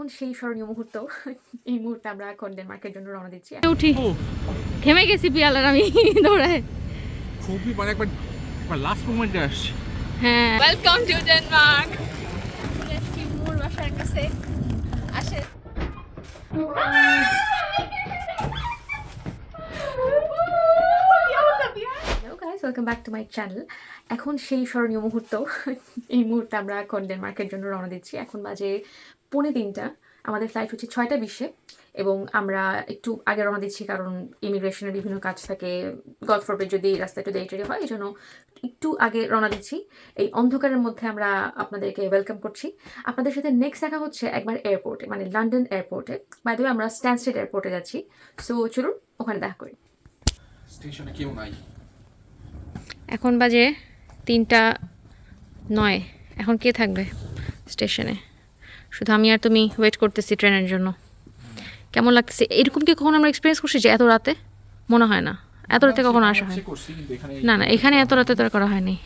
এখন সেই স্মরণীয় মুহূর্ত এই মুহূর্তে আমরা এখন ডেনমার্কের জন্য রওনা দিচ্ছি। উঠি ঘেমে গেছি পিয়াল আর আমি দৌড়ায়। খুবই মানে একবার লাস্ট মোমেন্টে আসছে। হ্যাঁ। ওয়েলকাম টু ডেনমার্ক মোর বাসার কাছে। আসে। Hello guys welcome back to my channel এখন সেই স্মরণীয় মুহূর্ত এই মুহূর্তে আমরা এখন ডেনমার্কের জন্য রওনা দিচ্ছি। এখন বাজে পৌনে তিনটা। আমাদের ফ্লাইট হচ্ছে ছয়টা বিশে এবং আমরা একটু আগে রওনা দিচ্ছি কারণ ইমিগ্রেশনের বিভিন্ন কাজ থাকে। গল্ফ রোডে যদি রাস্তা একটু দেরি হয় এই জন্য একটু আগে রওনা দিচ্ছি। এই অন্ধকারের মধ্যে আমরা আপনাদেরকে ওয়েলকাম করছি। আপনাদের সাথে নেক্সট দেখা হচ্ছে একবার এয়ারপোর্টে মানে লন্ডন এয়ারপোর্টে বাই দ্য আমরা স্ট্যান্ডস্টেড এয়ারপোর্টে যাচ্ছি। সো চলুন ওখানে দেখা করি। স্টেশনে কেউ নাই। এখন বাজে তিনটা নয়। এখন কে থাকবে স্টেশনে? শুধু আমি আর তুমি ওয়েট করতেছি ট্রেনের জন্য। কেমন লাগতেছে? এরকম কি কখনো আমরা এক্সপিরিয়েন্স করছি যে এত রাতে? মনে হয় না। এত রাতে কখনো আসা হয় না না এখানে এত রাতে তো করা হয়নি।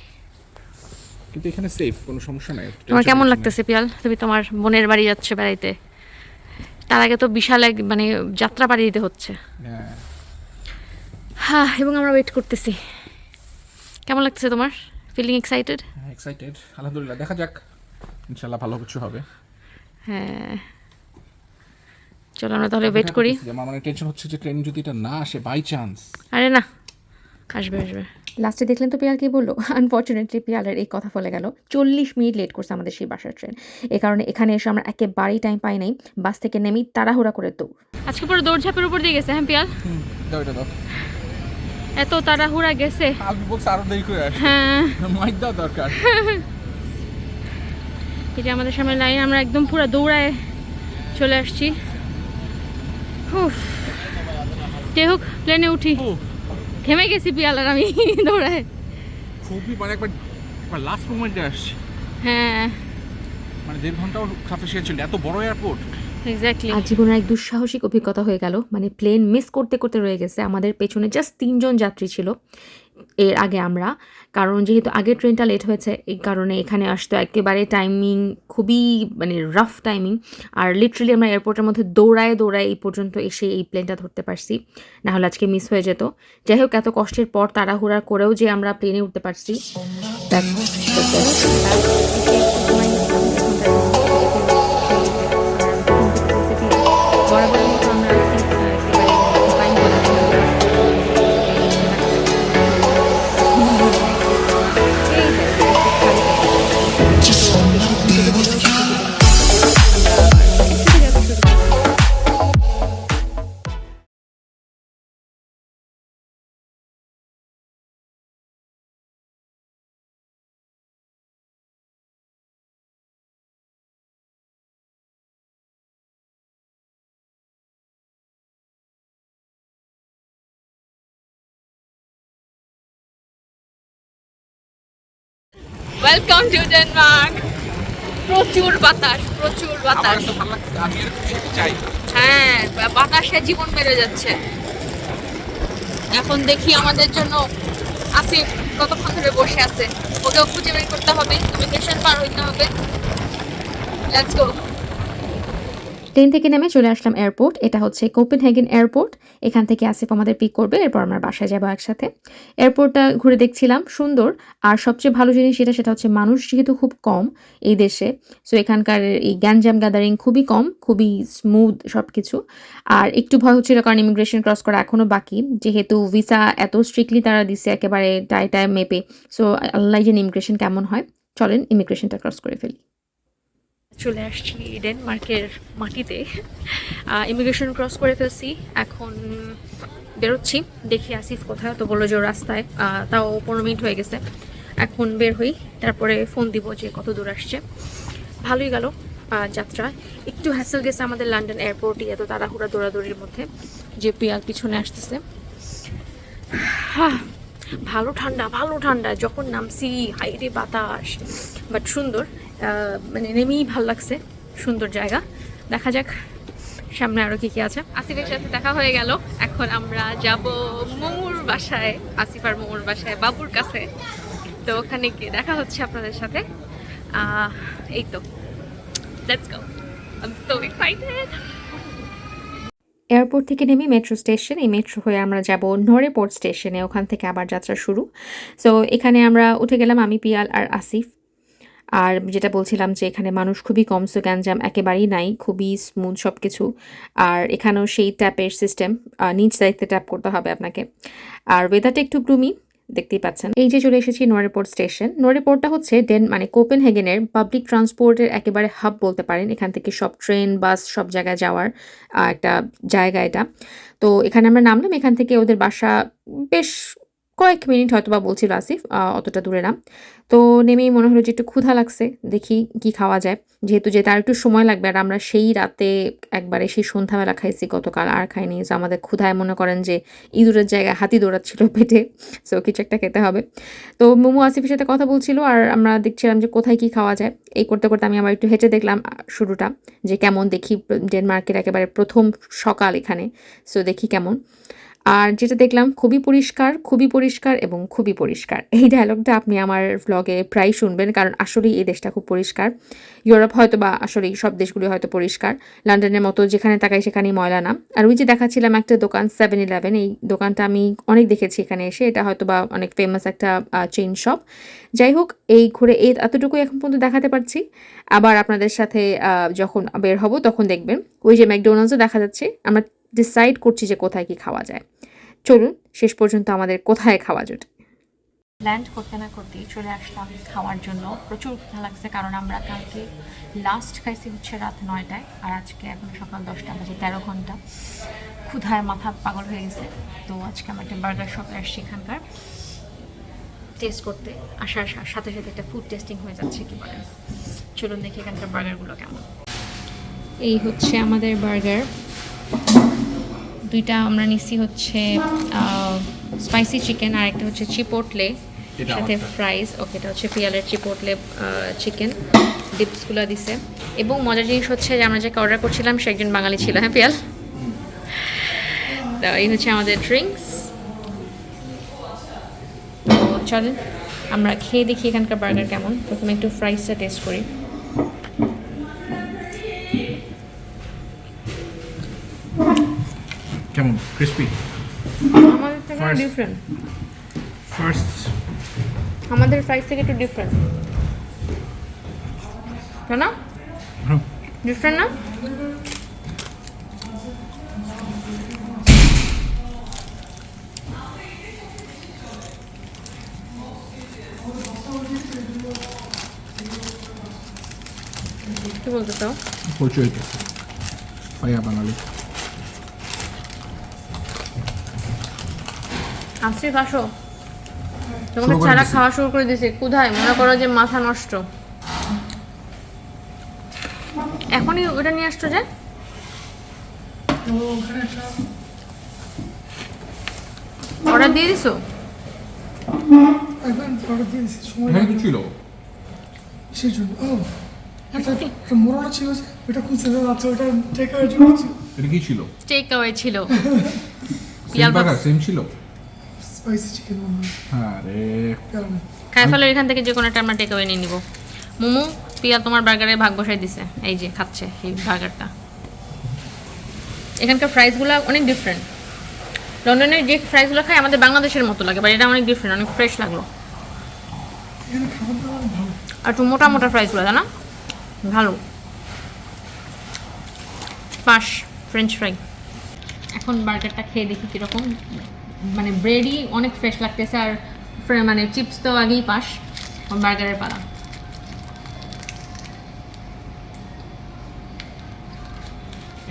কিন্তু এখানে সেফ কোনো সমস্যা নাই। তোমার কেমন লাগতেছে পিয়াল? তুমি তোমার বোনের বাড়ি যাচ্ছ বেড়াইতে। তার আগে তো বিশাল এক মানে যাত্রা পাড়ি দিতে হচ্ছে। হ্যাঁ। হ্যাঁ এবং আমরা ওয়েট করতেছি। কেমন লাগতেছে তোমার? ফিলিং এক্সাইটেড এক্সাইটেড আলহামদুলিল্লাহ দেখা যাক। ইনশাল্লাহ ভালো কিছু হবে। হ্যাঁ। চলো আমরা তাহলে ওয়েট করি। আমার মানে টেনশন হচ্ছে যে ট্রেন যদি এটা না আসে বাই চান্স আরে না আসবে আসবে। লাস্টে দেখলেন তো পিয়াল কি বলল? আনফর্চুনেটলি পিয়ালের এই কথা ফলে গেল। চল্লিশ মিনিট লেট করছে আমাদের সেই বাসার ট্রেন এ কারণে এখানে এসে আমরা একেবারেই টাইম পাই নাই। বাস থেকে নেমেই তাড়াহুড়া করে দৌড়। আজকে পুরো দৌড়ঝাঁপের উপর দিয়ে গেছে হ্যাঁ পিয়াল? দাও এটা দাও। এত তাড়াহুড়া গেছে। হ্যাঁ। দরকার। এই যে আমাদের সামনে লাইন আমরা একদম পুরো দৌড়ায় চলে আসছি। যাই হোক প্লেনে উঠি। থেমে গেছি পিয়ালার আমি দৌড়ায়। খুবই মানে একবার লাস্ট মোমেন্টে আসছে। হ্যাঁ। মানে দেড় ঘন্টাও সাফিসিয়েন্ট ছিল এত বড় এয়ারপোর্ট আর জীবনের এক দুঃসাহসিক অভিজ্ঞতা হয়ে গেল। মানে প্লেন মিস করতে করতে রয়ে গেছে। আমাদের পেছনে জাস্ট তিনজন যাত্রী ছিল এর আগে আমরা। কারণ যেহেতু আগের ট্রেনটা লেট হয়েছে এই কারণে এখানে আসতো একেবারে টাইমিং খুবই মানে রাফ টাইমিং আর লিটারেলি আমরা এয়ারপোর্টের মধ্যে দৌড়ায় দৌড়ায় এই পর্যন্ত এসে এই প্লেনটা ধরতে পারছি। না হলে আজকে মিস হয়ে যেত। যাই হোক এত কষ্টের পর তাড়াহুড়া করেও যে আমরা প্লেনে উঠতে পারছি। বরাবরের ওয়েলকাম টু ডেনমার্ক প্রচুর বাতাস প্রচুর বাতাস। হ্যাঁ বাতাসে জীবন বেড়ে যাচ্ছে। এখন দেখি আমাদের জন্য আসিফ কতক্ষণ ধরে বসে আছে। ওকেও খুঁজে বের করতে হবে ইমিগ্রেশন পার হইতে হবে। লেটস গো ট্রেন থেকে নেমে চলে আসলাম এয়ারপোর্ট এটা হচ্ছে কোপেনহেগেন এয়ারপোর্ট এখান থেকে আসিফ আমাদের পিক করবে, এরপর আমরা বাসায় যাব একসাথে। এয়ারপোর্টটা ঘুরে দেখছিলাম, সুন্দর। আর সবচেয়ে ভালো জিনিস যেটা, সেটা হচ্ছে মানুষ যেহেতু খুব কম এই দেশে সো এখানকার এই গ্যাঞ্জাম গ্যাদারিং খুবই কম, খুবই স্মুথ সব কিছু আর একটু ভয় হচ্ছিল, কারণ ইমিগ্রেশন ক্রস করা এখনও বাকি, যেহেতু ভিসা এত স্ট্রিক্টলি তারা দিছে একেবারে টাই টাই মেপে সো আল্লাহ যে ইমিগ্রেশন কেমন হয়। চলেন ইমিগ্রেশনটা ক্রস করে ফেলি। চলে আসছি ডেনমার্কের মাটিতে। ইমিগ্রেশন ক্রস করে ফেলছি। এখন বেরোচ্ছি। দেখি আসিফ কোথায় তো বলল যে রাস্তায়। তাও পনেরো মিনিট হয়ে গেছে। এখন বের হই। তারপরে ফোন দিব যে কত দূর আসছে। ভালোই গেল যাত্রা। একটু হ্যাসেল গেছে আমাদের লন্ডন এয়ারপোর্টে এত তাড়াহুড়া দৌড়াদৌড়ির মধ্যে। যে পিয়াল পিছনে আসতেছে। হ্যাঁ ভালো ঠান্ডা ভালো ঠান্ডা। যখন নামছি, হাইরে বাতাস। বাট সুন্দর। মানে নেমেই ভালো লাগছে, সুন্দর জায়গা। দেখা যাক, সামনে আরও কি কি আছে। আসিফের সাথে দেখা হয়ে গেল। এখন আমরা যাব মোমুর বাসায় আসিফ আর মোমুর বাসায়, বাবুর কাছে। তো ওখানে গিয়ে দেখা হচ্ছে আপনাদের সাথে। এই তো. এয়ারপোর্ট থেকে নেমে মেট্রো স্টেশন, এই মেট্রো হয়ে আমরা যাব নরেপোর্ট স্টেশনে। ওখান থেকে আবার যাত্রা শুরু। সো এখানে আমরা উঠে গেলাম আমি, পিয়াল আর আসিফ। আর যেটা বলছিলাম যে এখানে মানুষ খুবই কম সো গ্যাঞ্জাম একেবারেই নাই, খুবই স্মুথ সব কিছু আর এখানেও সেই ট্যাপের সিস্টেম নিচ দায়িত্বে ট্যাপ করতে হবে আপনাকে। আর ওয়েদারটা একটু গ্লুমি দেখতেই পাচ্ছেন। এই যে চলে এসেছি নোয়ারেপোর্ট স্টেশন। নোয়ারেপোর্টটা হচ্ছে ডেন মানে কোপেনহেগেনের পাবলিক ট্রান্সপোর্টের একেবারে হাব বলতে পারেন। এখান থেকে সব ট্রেন বাস সব জায়গায় যাওয়ার একটা জায়গা এটা। তো এখানে আমরা নামলাম, এখান থেকে ওদের বাসা বেশ কয়েক মিনিট হয়তো বা বলছিল আসিফ অতটা দূরে না। তো নেমেই মনে হলো যে একটু ক্ষুধা লাগছে, দেখি কি খাওয়া যায়। যেহেতু যে তার একটু সময় লাগবে আর আমরা সেই রাতে একবারে সেই সন্ধ্যাবেলা খাইছি, গতকাল আর খাইনি। তো আমাদের ক্ষুধায় মনে করেন যে ইঁদুরের জায়গায় হাতি দৌড়াচ্ছিল পেটে সো কিছু একটা খেতে হবে। তো মোমো আসিফের সাথে কথা বলছিল আর আমরা দেখছিলাম যে কোথায় কি খাওয়া যায়। এই করতে করতে আমি আবার একটু হেঁটে দেখলাম শুরুটা, যে কেমন দেখি, ডেনমার্কের একেবারে প্রথম সকাল এখানে। সো দেখি কেমন। আর যেটা দেখলাম, খুবই পরিষ্কার খুবই পরিষ্কার এবং খুবই পরিষ্কার। এই ডায়লগটা আপনি আমার ব্লগে প্রায় শুনবেন, কারণ আসলেই এই দেশটা খুব পরিষ্কার। ইউরোপ হয়তো বা আসলেই সব দেশগুলি হয়তো পরিষ্কার। লন্ডনের মতো যেখানে তাকাই সেখানেই ময়লা না আর ওই যে দেখাচ্ছিলাম একটা দোকান সেভেন ইলেভেন এই দোকানটা আমি অনেক দেখেছি এখানে এসে। এটা হয়তো বা অনেক ফেমাস একটা চেইন শপ যাই হোক, এই ঘুরে এই এতটুকুই এখন পর্যন্ত দেখাতে পারছি। আবার আপনাদের সাথে যখন বের হব তখন দেখবেন। ওই যে ম্যাকডোনাল্ডসও দেখা যাচ্ছে। আমরা ডিসাইড করছি যে কোথায় কি খাওয়া যায়। চলুন, শেষ পর্যন্ত আমাদের কোথায় খাওয়া জোটে ল্যান্ড করতে না করতেই চলে আসলাম খাওয়ার জন্য। প্রচুর ক্ষুধা লাগছে কারণ আমরা কালকে লাস্ট খাইছি হচ্ছে রাত নয়টায় আর আজকে এখন সকাল দশটা বাজে তেরো ঘণ্টা। ক্ষুধায় মাথা পাগল হয়ে গেছে। তো আজকে আমরা একটা বার্গার শপে আসছি এখানকার। টেস্ট করতে আসার সাথে সাথে একটা ফুড টেস্টিং হয়ে যাচ্ছে কি বলেন। চলুন দেখি এখানকার বার্গারগুলো কেমন। এই হচ্ছে আমাদের বার্গার দুইটা আমরা নিচ্ছি হচ্ছে স্পাইসি চিকেন আর একটা হচ্ছে চিপোটলে সাথে। ফ্রাইজ ওকে এটা হচ্ছে পিয়ালের চিপোটলে চিকেন ডিপসগুলো দিছে। এবং মজার জিনিস হচ্ছে যে আমরা যাকে অর্ডার করছিলাম সে একজন বাঙালি ছিল হ্যাঁ পিয়াল? তো এই হচ্ছে আমাদের ড্রিঙ্কস তো চলেন আমরা খেয়ে দেখি এখানকার বার্গার কেমন। প্রথমে একটু ফ্রাইসটা টেস্ট করি। কেমন? ক্রিস্পি আমাদের থেকে ডিফারেন্ট ফার্স্ট আমাদের ফ্রাইস থেকে একটু ডিফারেন্ট তাই না? ডিফারেন্ট না? কি বলতে চাও? হইতেছে ভাইয়া বাঙালি। আসিফ আসো। তোমাকে ছাড়া খাওয়া শুরু করে দিছি। কোথায়? মনে করো যে মাথা নষ্ট। এখনই ওটা নিয়ে আসছো যে? অর্ডার দিয়ে দিছো? দিয়েছি কি ছিল। সেই জন্য। ও একটা একটা মোড়ানো ছিল যে ওটা খুঁজতে যাচ্ছে ওটা টেকা ওয়ের ছিল। এটা কি ছিল? টেক অ্যাওয়ে ছিল। Same Piyal burger box। Same ছিল? স্পাইসি চিকেন আরে। খাই ফেলো এখান থেকে যে কোনো একটা আমরা টেক অ্যাওয়ে নিয়ে নিব। মোমো পিয়া তোমার বার্গারে ভাগ বসাই দিছে। এই যে খাচ্ছে এই বার্গারটা এখানকার প্রাইসগুলো অনেক ডিফারেন্ট লন্ডনের যে প্রাইসগুলো খাই আমাদের বাংলাদেশের মতো লাগে বাট এটা অনেক ডিফারেন্ট অনেক ফ্রেশ লাগল। আর একটু মোটা মোটা ফ্রাইসগুলো তাই না ভালো। পাশ ফ্রেঞ্চ ফ্রাই এখন বার্গারটা খেয়ে দেখি কীরকম। মানে ব্রেডই অনেক ফ্রেশ লাগতেছে আর মানে চিপস তো আগেই পাস বার্গারের পালা।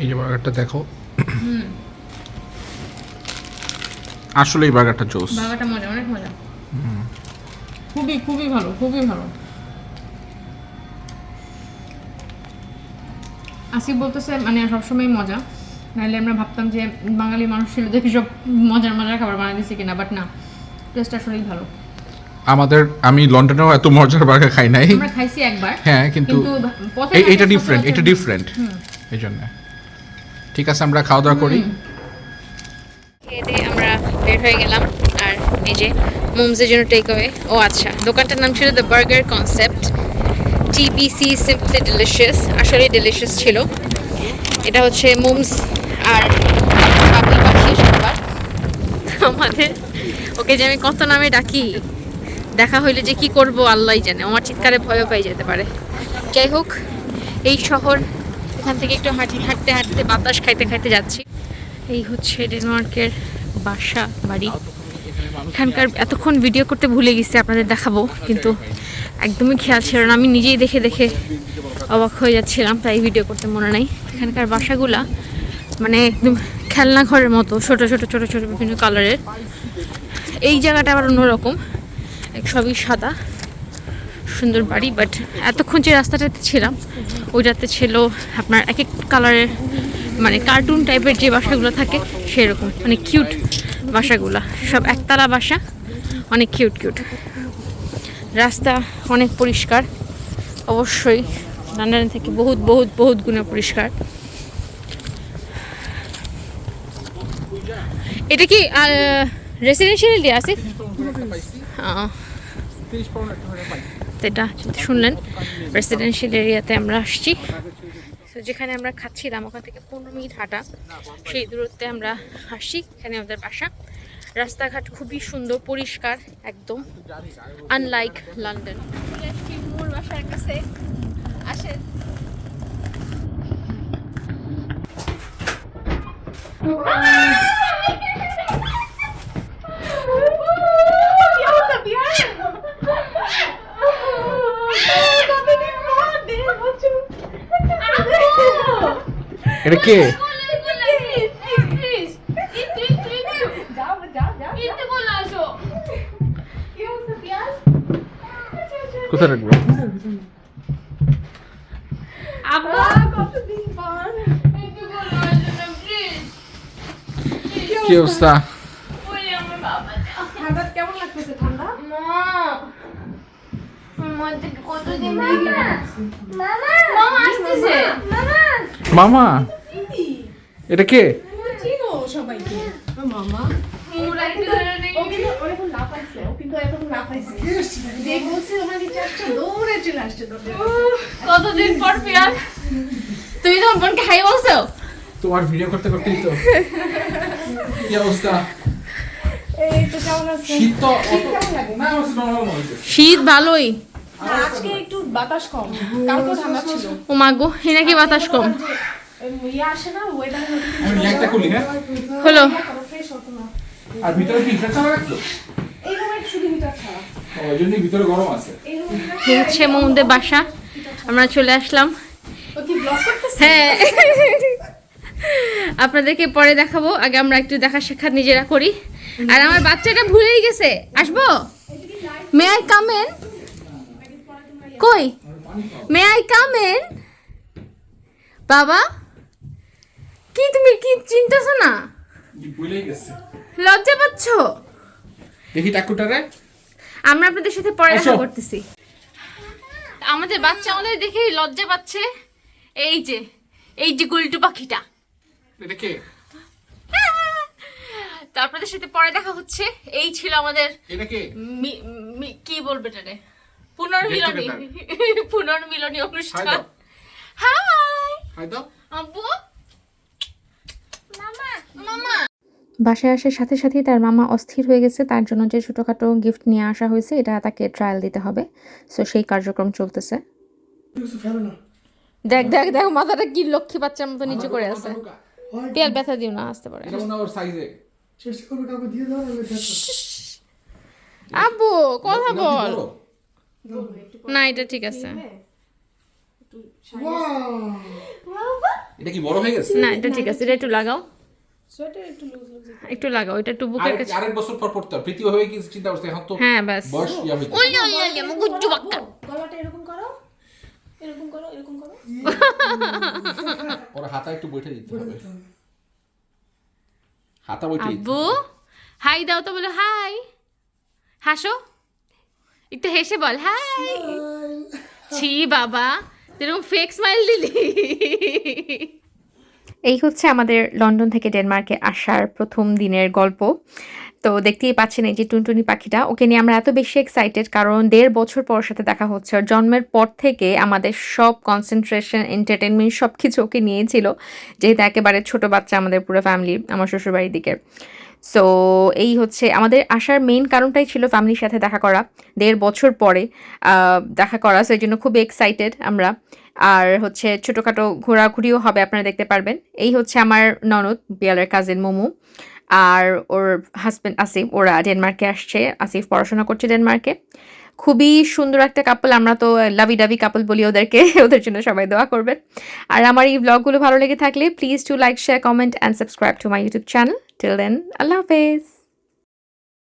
এই যে বার্গারটা দেখো। আসলে এই বার্গারটা জোস বার্গারটা মজা অনেক মজা। খুবই খুবই ভালো খুবই ভালো। আসিফ বলতেছে মানে সবসময় মজা। নাহলে আমরা ভাবতাম যে বাঙালি মানুষ ছিল দেখে সব মজার মজার খাবার বানিয়ে দিচ্ছে কিনা বাট না টেস্ট আসলেই ভালো। আমাদের আমি লন্ডনেও এত মজার বার্গার খাই নাই। আমরা খাইছি একবার হ্যাঁ কিন্তু এই- ডিফারেন্ট এটা ডিফারেন্ট এই জন্য ঠিক আছে আমরা খাওয়া দাওয়া করি খেয়ে আমরা বের হয়ে গেলাম আর এই যে মোমসের জন্য টেক অ্যাওয়ে ও আচ্ছা দোকানটার নাম ছিল the burger concept TBC simply delicious আসলে ডিলিশিয়াস ছিল। এটা হচ্ছে মোমস আর বাবুই পাখির সাবার আমাদের, ওকে যে আমি কত নামে ডাকি, দেখা হইলে যে কি করব, আল্লাহই জানে। আমার চিৎকারে ভয়ও পেয়ে যেতে পারে। যাই হোক, এই শহর, এখান থেকে একটু হাঁটি, হাঁটতে হাঁটতে, বাতাস খাইতে খাইতে যাচ্ছি। এই হচ্ছে ডেনমার্কের বাসা, বাড়ি। এখানকার এতক্ষণ ভিডিও করতে ভুলে গেছি, আপনাদের দেখাবো, কিন্তু একদমই খেয়াল ছিল না। আমি নিজেই দেখে দেখে অবাক হয়ে যাচ্ছিলাম, তাই ভিডিও করতে মনে নাই। এখানকার বাসাগুলা মানে একদম খেলনা ঘরের মতো, ছোট ছোট ছোট ছোট বিভিন্ন কালারের এই জায়গাটা আবার অন্যরকম সবই সাদা, সুন্দর বাড়ি বাট এতক্ষণ যে রাস্তাটাতে ছিলাম, ওইটাতে ছিল আপনার এক এক কালারের মানে কার্টুন টাইপের যে বাসাগুলো থাকে, সেরকম মানে কিউট বাসাগুলো। সব একতলা বাসা, অনেক কিউট কিউট রাস্তা অনেক পরিষ্কার, অবশ্যই লন্ডন থেকে বহুত বহুত বহুত গুণে পরিষ্কার। এটা কি রেসিডেন্সিয়াল এরিয়া আছে এটা যদি শুনলেন রেসিডেন্সিয়াল এরিয়াতে আমরা আসছি। তো যেখানে আমরা খাচ্ছিলাম ওখান থেকে পনেরো মিনিট হাঁটা। সেই দূরত্বে আমরা আসছি এখানে আমাদের বাসা। রাস্তাঘাট খুবই সুন্দর পরিষ্কার একদম আনলাইক লন্ডন মোর বাসার কাছে আসেন এটা কে কোথায় রাখব কি অবস্থা মামা এটা কে? কতদিন পর পিয়ার? তুমি তোমার বোনকে হাই বলছো? তোমার ভিডিও করতে করতেই তো। কি অবস্থা। শীত ভালোই। আজকে একটু বাতাস কম কালকে ঠান্ডা ছিল। ও মাগো এ নাকি বাতাস কম। ইয়ে আসে না ওয়েদার আমি ল্যাগটা খুলি হ্যাঁ? হলো। ফ্রেশ হতো না আর ভিতরে কি ফ্যান চালা রাখছো? এই রুমে শুধু হিটার ছাড়া। ওই জন্যই ভিতরে গরম আছে। এই হচ্ছে মোমদের বাসা। আমরা চলে আসলাম। ও কি ব্লগ করতেছে? হ্যাঁ। আপনাদেরকে পরে দেখাবো। আগে আমরা একটু দেখা সাক্ষাৎ নিজেরা করি। আর আমার বাচ্চাটা ভুলেই গেছে। আসব? মে আই কামেন কই? মে আই কামেন বাবা কি তুমি কি চিন্তাছ না? লজ্জা পাচ্ছ? দেখি টাকুটারে আমরা আপনাদের সাথে পরে দেখা করতেছি। আমাদের বাচ্চা আমাদের দেখেই লজ্জা পাচ্ছে। এই যে এই যে গুলটু পাখিটা। এটা কে? তো আপনাদের সাথে পরে দেখা হচ্ছে। এই ছিল আমাদের এটা কে? বলবে এটারে পুনর্মিলনী পুনর্মিলনী অনুষ্ঠান হাই হাই দাও আব্বু মামা মামা বাসায় আসার সাথে সাথেই তার মামা অস্থির হয়ে গেছে তার জন্য যে ছোটোখাটো গিফট নিয়ে আসা হয়েছে এটা তাকে ট্রায়াল দিতে হবে সো সেই কার্যক্রম চলতেছে দেখ দেখ দেখ মাথাটা কি লক্ষ্মী বাচ্চার মতো নিচু করে আছে পেয়াল ব্যথা দিও না আসতে পারে মনে হয় আব্বু কথা বল না এটা ঠিক আছে। এটা কি বড় হয়ে গেছে? না এটা ঠিক আছে এটা একটু লাগাও। একটু লুজ লুজ একটু লাগাও এটা একটু বুকের কাছে আরেক বছর পর পড়তে হবে। পৃথিবী হয়ে কি চিন্তা করছে এখন তো হ্যাঁ ব্যাস। বয়স ইয়া ওই ওই ওই আমার গুজ্জু বাক্কা। গলাটা এরকম করো এরকম করো এরকম করো। ওর হাতা একটু বইটা দিতে হবে। হাতা দিতে আব্বু হাই দাও তো বলো হাই। হাসো। একটু হেসে বল হাই! ছি বাবা এরকম ফেক স্মাইল দিলি। এই হচ্ছে আমাদের লন্ডন থেকে ডেনমার্কে আসার প্রথম দিনের গল্প। তো দেখতেই পাচ্ছেন এই যে টুনটুনি পাখিটা ওকে নিয়ে আমরা এত বেশি এক্সাইটেড কারণ দেড় বছর পর সাথে দেখা হচ্ছে। আর জন্মের পর থেকে আমাদের সব কনসেন্ট্রেশন এন্টারটেনমেন্ট সব কিছু ওকে নিয়েছিল যেহেতু একেবারে ছোট বাচ্চা আমাদের পুরো ফ্যামিলি আমার শ্বশুরবাড়ির দিকে। সো এই হচ্ছে আমাদের আসার মেইন কারণটাই ছিল ফ্যামিলির সাথে দেখা করা। দেড় বছর পরে দেখা করা। সো এই জন্য খুব এক্সাইটেড আমরা। আর হচ্ছে ছোটোখাটো ঘোরাঘুরিও হবে, আপনারা দেখতে পারবেন। এই হচ্ছে আমার ননদ বিয়ালের কাজিন মোমো। আর ওর হাজব্যান্ড আসিফ, ওরা ডেনমার্কে আসছে। আসিফ পড়াশোনা করছে ডেনমার্কে। খুবই সুন্দর একটা কাপল আমরা তো লাভি ডাভি কাপল বলি ওদেরকে। ওদের জন্য সবাই দোয়া করবেন। আর আমার এই ব্লগগুলো ভালো লেগে থাকলে please to like share comment and subscribe to my YouTube channel Till then, Allah Hafiz.